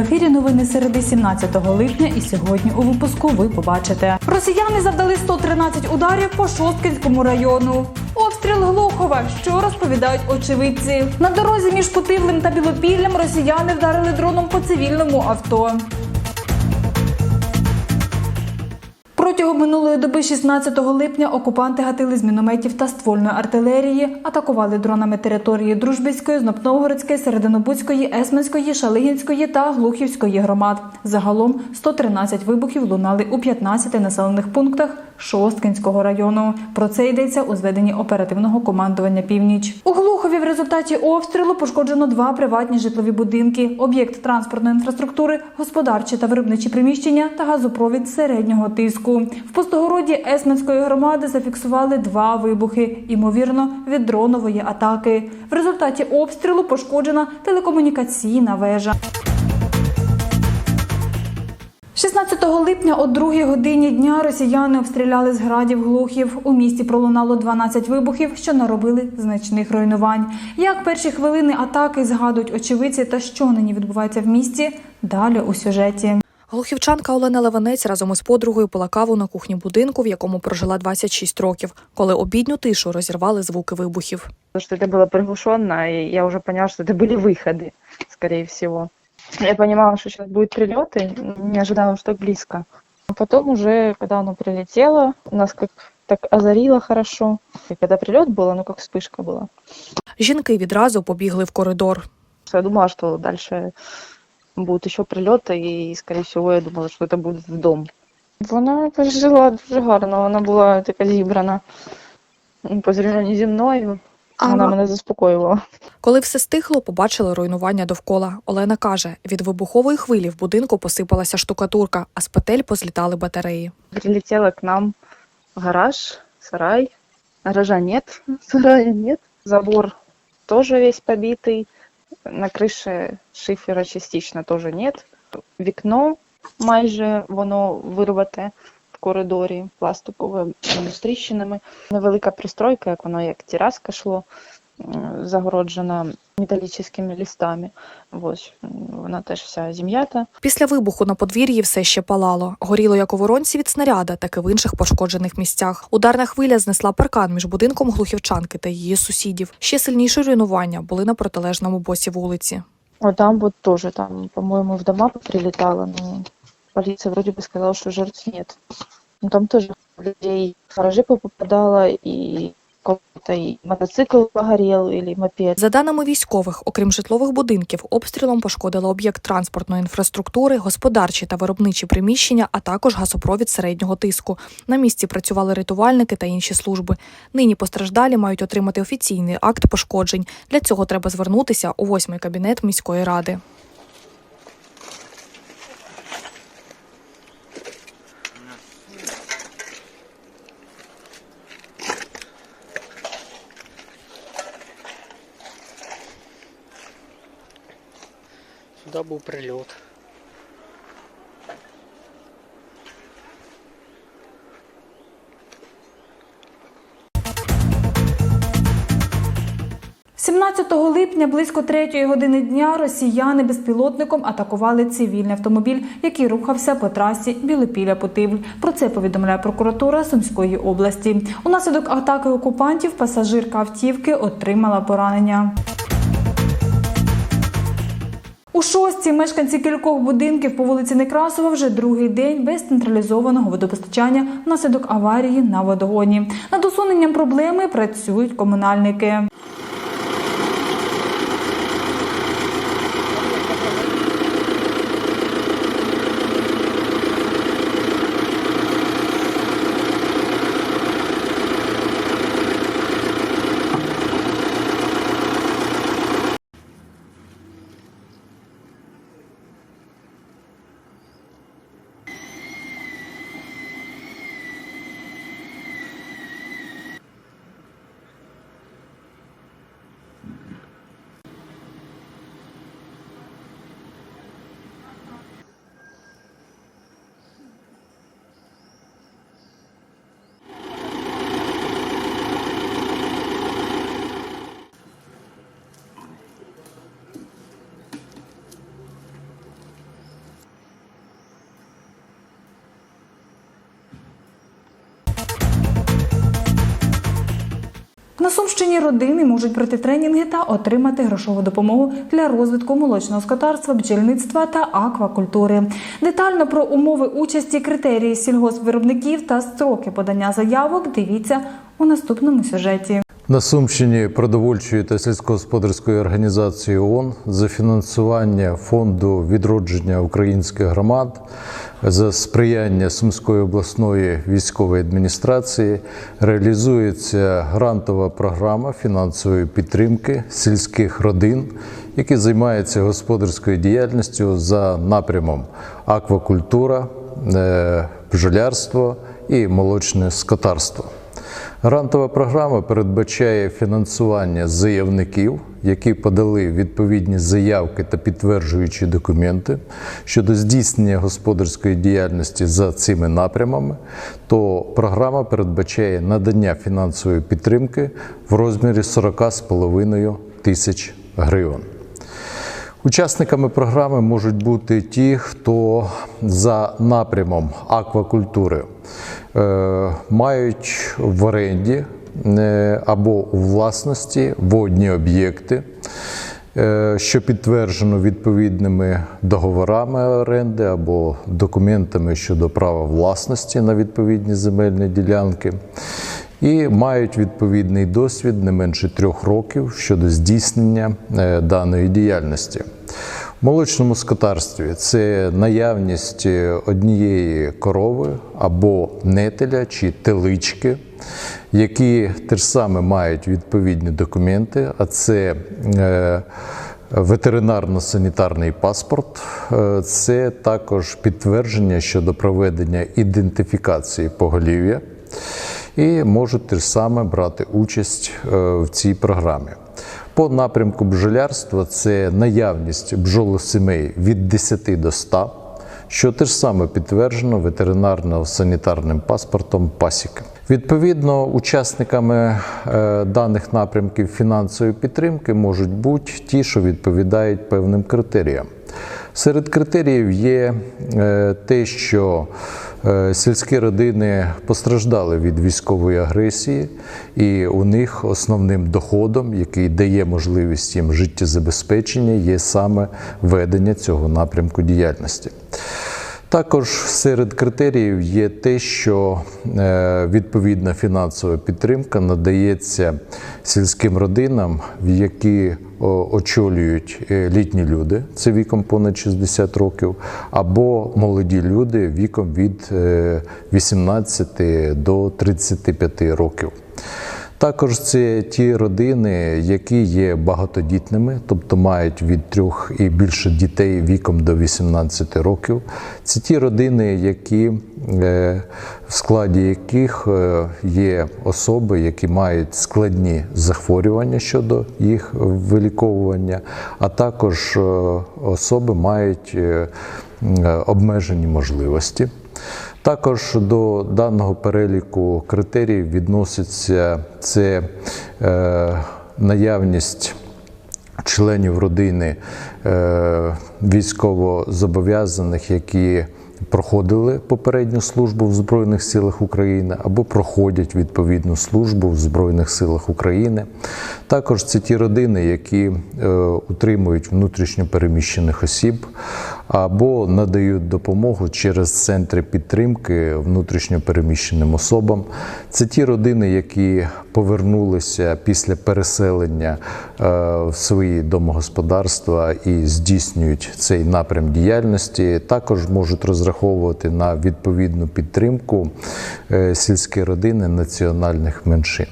ефірі новини середи 17 липня. І сьогодні у випуску ви побачите. Росіяни завдали 113 ударів по Шосткинському району. Обстріл Глухова. Що розповідають очевидці? На дорозі між Путивлем та Білопіллям росіяни вдарили дроном по цивільному авто. Протягом минулої доби, 16 липня, окупанти гатили з мінометів та ствольної артилерії, атакували дронами території Дружбицької, Знопновгородської, Серединобудської, Есменської, Шалигінської та Глухівської громад. Загалом 113 вибухів лунали у 15 населених пунктах Шосткинського району. Про це йдеться у зведенні оперативного командування Північ. У Глухові в результаті обстрілу пошкоджено два приватні житлові будинки, об'єкт транспортної інфраструктури, господарчі та виробничі приміщення та газопровід середнього тиску. В Пустогороді Есменської громади зафіксували два вибухи, ймовірно, від дронової атаки. В результаті обстрілу пошкоджена телекомунікаційна вежа. 16 липня о 2 годині дня росіяни обстріляли з градів глухів. У місті пролунало 12 вибухів, що наробили значних руйнувань. Як перші хвилини атаки згадують очевидці та що нині відбувається в місті? Далі у сюжеті. Глухівчанка Олена Леванець разом із подругою пила каву на кухні будинку, в якому прожила 26 років, коли обідню тишу розірвали звуки вибухів. Потому что это было приглушенно, и я уже поняла, что это были выходы, скорее всего. Я понимала, что сейчас будет прилет, и не ожидала, что так близко. А потом уже, когда оно прилетело, нас как так озарило хорошо. И когда прилет было, ну как вспышка была. Жінки відразу побігли в коридор. Что Я думала, что дальше будут еще прильоти, і, скорее всего, я думала, що це буде в дом. Вона жила дуже гарно, вона була така зібрана. Ну, По зрівнянню зі мною, вона мене заспокоювала. Коли все стихло, побачили руйнування довкола. Олена каже, від вибухової хвилі в будинку посипалася штукатурка, а з петель позлітали батареї. Прилетела к нам гараж, сарай. Гаража нет, сарая нет. Забор тоже весь побитый. На крыше шифера частично тоже нет. Вікно майже воно вирвате коридорі, пластикове з тріщинами. Невелика пристройка, як воно як тераска шло, загороджена металічними листами. Ось вона теж вся зім'ята. Після вибуху на подвір'ї все ще палало. Горіло як у воронці від снаряда, так і в інших пошкоджених місцях. Ударна хвиля знесла паркан між будинком глухівчанки та її сусідів. Ще сильніші руйнування були на протилежному боці вулиці. Вот там вот тоже, там, по-моему, в дома прилетало, но полиция вроде бы сказала, что жертв нет. Но там тоже людей в гаражи попадало, и какой-то и мотоцикл погорел, или мопед. За даними військових, окрім житлових будинків, обстрілом пошкодили об'єкт транспортної інфраструктури, господарчі та виробничі приміщення, а також газопровід середнього тиску. На місці працювали рятувальники та інші служби. Нині постраждалі мають отримати офіційний акт пошкоджень. Для цього треба звернутися у восьмий кабінет міської ради. Сюди був прильот. – 17 липня близько 3 години дня росіяни безпілотником атакували цивільний автомобіль, який рухався по трасі Білопілля-Путивль. Про це повідомляє прокуратура Сумської області. Унаслідок атаки окупантів пасажирка автівки отримала поранення. У шостці мешканці кількох будинків по вулиці Некрасова вже другий день без централізованого водопостачання внаслідок аварії на водогоні. Над усуненням проблеми працюють комунальники. На Сумщині родини можуть пройти тренінги та отримати грошову допомогу для розвитку молочного скотарства, бджільництва та аквакультури. Детально про умови участі, критерії сільгоспвиробників та строки подання заявок дивіться у наступному сюжеті. На Сумщині продовольчої та сільськогосподарської організації ООН за фінансування фонду відродження українських громад за сприяння Сумської обласної військової адміністрації реалізується грантова програма фінансової підтримки сільських родин, які займаються господарською діяльністю за напрямом аквакультура, е, бджолярство і молочне скотарство. Грантова програма передбачає фінансування заявників, які подали відповідні заявки та підтверджуючі документи щодо здійснення господарської діяльності за цими напрямами, то програма передбачає надання фінансової підтримки в розмірі 40,5 тисяч гривень. Учасниками програми можуть бути ті, хто за напрямом аквакультури е, мають в оренді е, або у власності водні об'єкти, е, що підтверджено відповідними договорами оренди або документами щодо права власності на відповідні земельні ділянки і мають відповідний досвід не менше трьох років щодо здійснення е, даної діяльності. В молочному скотарстві це наявність однієї корови або нетеля чи телички, які теж саме мають відповідні документи, а це е, Ветеринарно-санітарний паспорт е, це також підтвердження щодо проведення ідентифікації поголів'я і можуть теж саме брати участь е, в цій програмі. По напрямку бджолярства це наявність бджолосімей від 10 до 100, що теж саме підтверджено ветеринарно-санітарним паспортом пасіки. Відповідно, учасниками е, даних напрямків фінансової підтримки можуть бути ті, що відповідають певним критеріям. Серед критеріїв є е, те, що сільські родини постраждали від військової агресії, і у них основним доходом, який дає можливість їм життєзабезпечення, є саме ведення цього напрямку діяльності. Також серед критеріїв є те, що е, відповідна фінансова підтримка надається сільським родинам, в які очолюють е, літні люди, це віком понад 60 років, або молоді люди віком від е, 18 до 35 років. Також це ті родини, які є багатодітними, тобто мають від трьох і більше дітей віком до 18 років. Це ті родини, які, е, в складі яких е, є особи, які мають складні захворювання щодо їх виліковування, а також е, особи мають обмежені можливості. Також до даного переліку критеріїв відноситься це е, наявність членів родини е, військовозобов'язаних, які проходили попередню службу в Збройних силах України або проходять відповідну службу в Збройних силах України. Також це ті родини, які е, утримують внутрішньо переміщених осіб або надають допомогу через центри підтримки внутрішньо переміщеним особам. Це ті родини, які повернулися після переселення е, в свої домогосподарства і здійснюють цей напрям діяльності. Також можуть розраховувати на відповідну підтримку е, сільські родини національних меншин.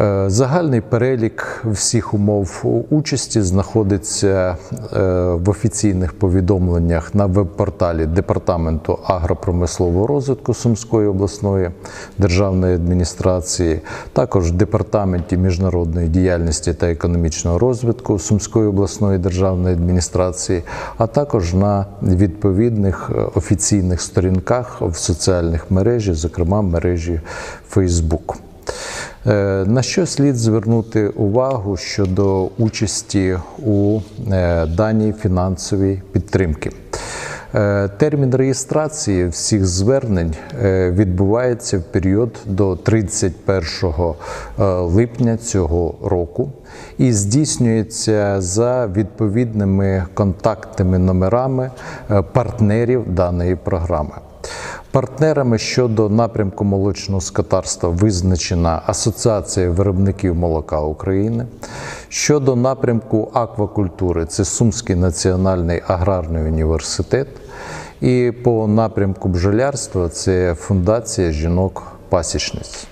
Е, Загальний перелік всіх умов участі знаходиться е, в офіційних повідомленнях на веб-порталі Департаменту агропромислового розвитку Сумської обласної державної адміністрації, також в Департаменті міжнародної діяльності та економічного розвитку Сумської обласної державної адміністрації, а також на відповідних е, офіційних сторінках в соціальних мережі, зокрема мережі Facebook. Е, На що слід звернути увагу щодо участі у е, даній фінансовій підтримки? Е, Термін реєстрації всіх звернень відбувається в період до 31 е, липня цього року і здійснюється за відповідними контактними номерами партнерів даної програми. Партнерами щодо напрямку молочного скотарства визначена Асоціація виробників молока України. Щодо напрямку аквакультури це Сумський національний аграрний університет. І по напрямку бджолярства це Фундація жінок-пасічниць.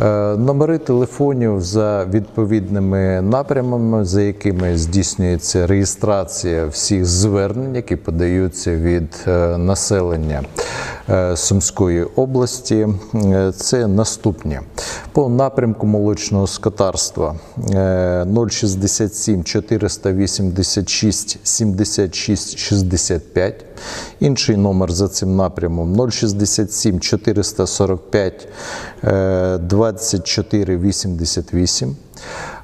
Е, Номери телефонів за відповідними напрямами, за якими здійснюється реєстрація всіх звернень, які подаються від е, населення Сумської області, е, це наступні. По напрямку молочного скотарства е, 067 486 76 65. Інший номер за цим напрямом 067 445 е, 24 88.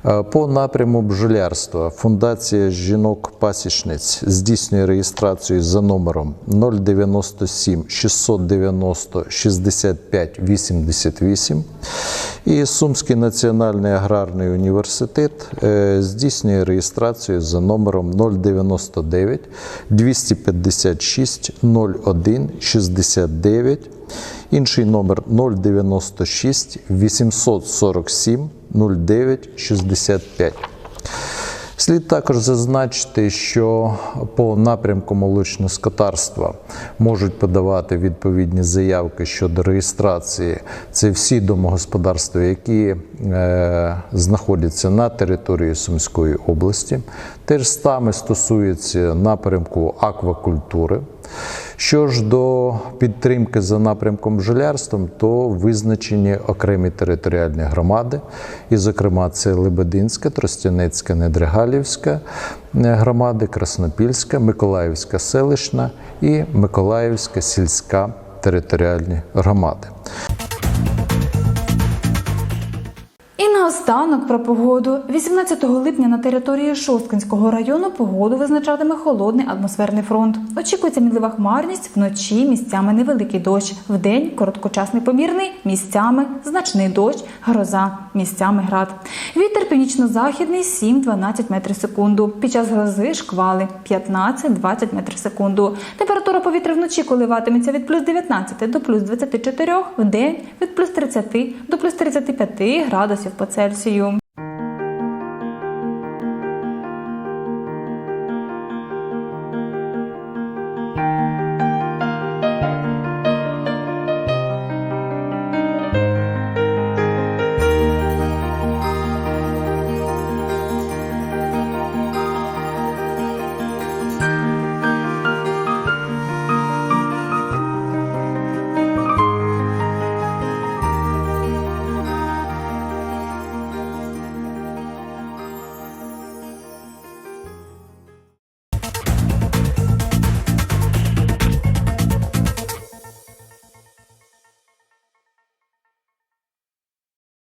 Е, По напряму бджолярства Фундація жінок-пасічниць здійснює реєстрацію за номером 097 690 65 88. І Сумський національний аграрний університет е, здійснює реєстрацію за номером 099 256 01 69. Інший номер 096 847 09 65. Слід також зазначити, що по напрямку молочного скотарства можуть подавати відповідні заявки щодо реєстрації. Це всі домогосподарства, які е, знаходяться на території Сумської області. Те ж саме стосується напрямку аквакультури. Що ж до підтримки за напрямком жилярством, то визначені окремі територіальні громади, і, зокрема, це Лебединська, Тростянецька, Недригалівська е, громади, Краснопільська, Миколаївська селищна і Миколаївська сільська територіальні громади. Наостанок про погоду. 18 липня на території Шосткинського району погоду визначатиме холодний атмосферний фронт. Очікується мінлива хмарність, вночі місцями невеликий дощ, вдень короткочасний помірний, місцями значний дощ, гроза, місцями град. Вітер північно-західний 7-12 метрів секунду. Під час грози шквали 15-20 метрів секунду. Температура повітря вночі коливатиметься від плюс 19 до плюс 24, в день від плюс 30 до плюс 35 градусів по Цельсію.